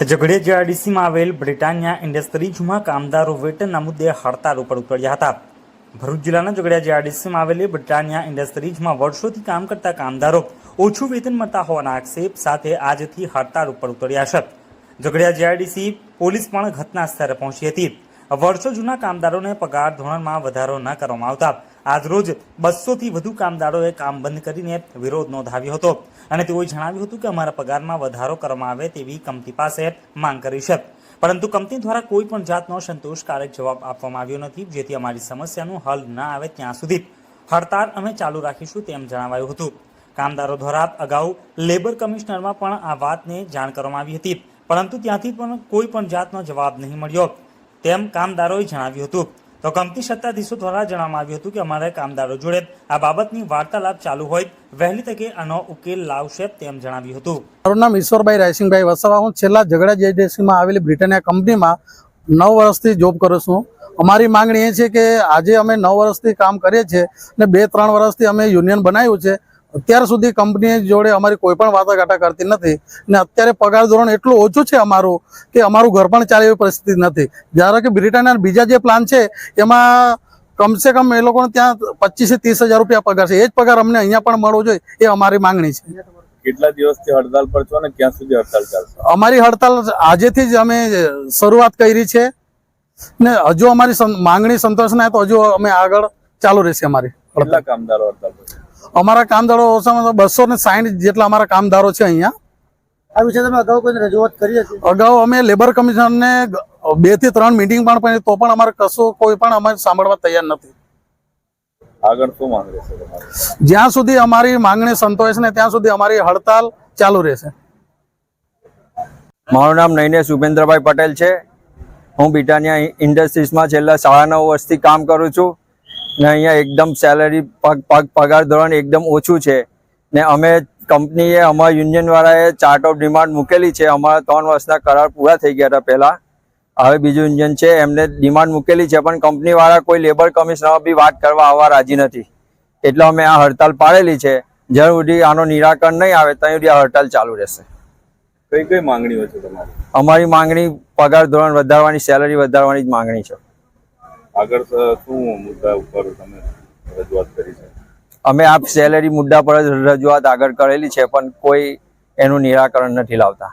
ઝઘડિયા જીઆરડીસીમાં આવેલ બ્રિટાનિયા ઇન્ડસ્ટ્રીઝમાં કામદારો વેતનના મુદ્દે હડતાળ ઉપર ઉતર્યા હતા. ભરૂચ જિલ્લાના ઝઘડિયા જીઆરડીસીમાં આવેલી બ્રિટાનિયા ઇન્ડસ્ટ્રીઝમાં વર્ષોથી કામ કરતા કામદારો ઓછું વેતન મળતા હોવાના આક્ષેપ સાથે આજથી હડતાળ ઉપર ઉતર્યા છે. ઝઘડિયા જીઆરડીસી પોલીસ પણ ઘટના સ્થળે પહોંચી હતી. વર્ષો જૂના કામદારોને પગાર ધોરણમાં વધારો ન કરવામાં આવતા આજરોજ બસોથી વધુ કામદારોએ કામ બંધ કરીને વિરોધ નોંધાવ્યો હતો. અને તેઓએ જણાવ્યું હતું કે અમારા પગારમાં વધારો કરવામાં આવે તેવી કંપની પાસે માંગ કરી છે. પરંતુ કંપની દ્વારા કોઈ પણ જાતનો સંતોષકારક જવાબ આપવામાં આવ્યો નથી, જેથી અમારી સમસ્યાનું હલ ન આવે ત્યાં સુધી. હડતાળ અમે ચાલુ રાખીશું તેમ જણાવાયું હતું. કામદારો દ્વારા અગાઉ લેબર કમિશનરમાં પણ આ વાતને જાણ કરવામાં આવી હતી. પરંતુ ત્યાંથી પણ કોઈ પણ જાતનો જવાબ નહીં મળ્યો. તેમ કામદારોએ જણાવ્યું હતું. તો કંપની સત્તાધીશો દ્વારા જણાવવામાં આવ્યું હતું કે અમારે કામદારો જોડે આ બાબતની વાર્તાલાપ ચાલુ હોય, વહેલી તકે આનો ઉકેલ લાવશે તેમ જણાવ્યું હતું. મારું નામ ઈશ્વરભાઈ રાયસિંગભાઈ વસાવા. હું છેલ્લા ઝઘડા જેડીસીમાં આવેલી બ્રિટનિયા કંપનીમાં નવ વર્ષથી જોબ કરું છું. અમારી માંગણી એ છે કે આજે અમે નવ વર્ષથી કામ કરીએ છીએ અને બે ત્રણ વર્ષથી અમે યુનિયન બનાવ્યું છે. અત્યાર સુધી કંપની જોડે અમારી કોઈ પણ વાટાઘાટા કરતી નથી ને અત્યારે પગાર ધોરણ એટલું ઓછું છે અમારું કે અમારું ઘર પણ ચાલે એવી પરિસ્થિતિ નથી. જ્યારે કે બ્રિટાનિયા બીજા જે પ્લાન છે એમાં કમસે કમ એ લોકોને ત્યાં પચીસથી ત્રીસ હજાર રૂપિયા પગાર છે. એ જ પગાર અમને અહીંયા પણ મળવો જોઈએ એ અમારી માંગણી છે. કેટલા દિવસથી હડતાલ પર છો અને ક્યાં સુધી હડતાલ ચાલશે? અમારી હડતાલ આજેથી જ અમે શરૂઆત કરી છે ને હજુ અમારી માંગણી સંતોષ ના તો હજુ અમે આગળ ચાલુ રહેશે અમારી હડતાલ. કામદારો હડતાલ? અમારા કામદારો ઓછામાં બસો ને સાહીઠ જેટલા અમારા કામદારો છે અહીંયા. આ વિશે તમે અગાઉ કોઈ રજૂઆત કરી હતી? અગાઉ અમે લેબર કમિશનરને બેથી ત્રણ મિટિંગ પણ કરી તો પણ અમારે કશું કોઈ પણ અમારે સાંભળવા તૈયાર નથી. આગળ શું માંગ રહેશે જ્યાં સુધી અમારી માંગણી સંતોષ ને ત્યાં સુધી અમારી હડતાલ ચાલુ રહેશે. મારું નામ નૈનેશ ઉપેન્દ્રભાઈ પટેલ છે. હું બ્રિટાનિયા ઇન્ડસ્ટ્રીઝમાં છેલ્લા સાડા નવ વર્ષથી કામ કરું છું. ને અહીંયા એકદમ સેલરી પગ પગ પગાર ધોરણ એકદમ ઓછું છે. ને અમે કંપનીએ અમારા યુનિયનવાળાએ ચાર્ટ ઓફ ડિમાન્ડ મૂકેલી છે. અમારા ત્રણ વર્ષના કરાર પૂરા થઈ ગયા હતા પહેલાં. હવે બીજું યુનિયન છે એમને ડિમાન્ડ મૂકેલી છે પણ કંપનીવાળા કોઈ લેબર કમિશનરમાં બી વાત કરવા આવવા રાજી નથી. એટલે અમે આ હડતાલ પાડેલી છે. જ્યાં સુધી આનો નિરાકરણ નહીં આવે ત્યાં સુધી આ હડતાલ ચાલુ રહેશે. કઈ કઈ માંગણીઓ છે તમારી? અમારી માંગણી પગાર ધોરણ વધારવાની સેલરી વધારવાની જ માંગણી છે. આગળ શું મુદ્દા ઉપર તમે રજૂઆત કરી છે? અમે આપ સેલરી મુદ્દા પર જ રજૂઆત આગળ કરેલી છે, પણ કોઈ એનું નિરાકરણ નથી લાવતા.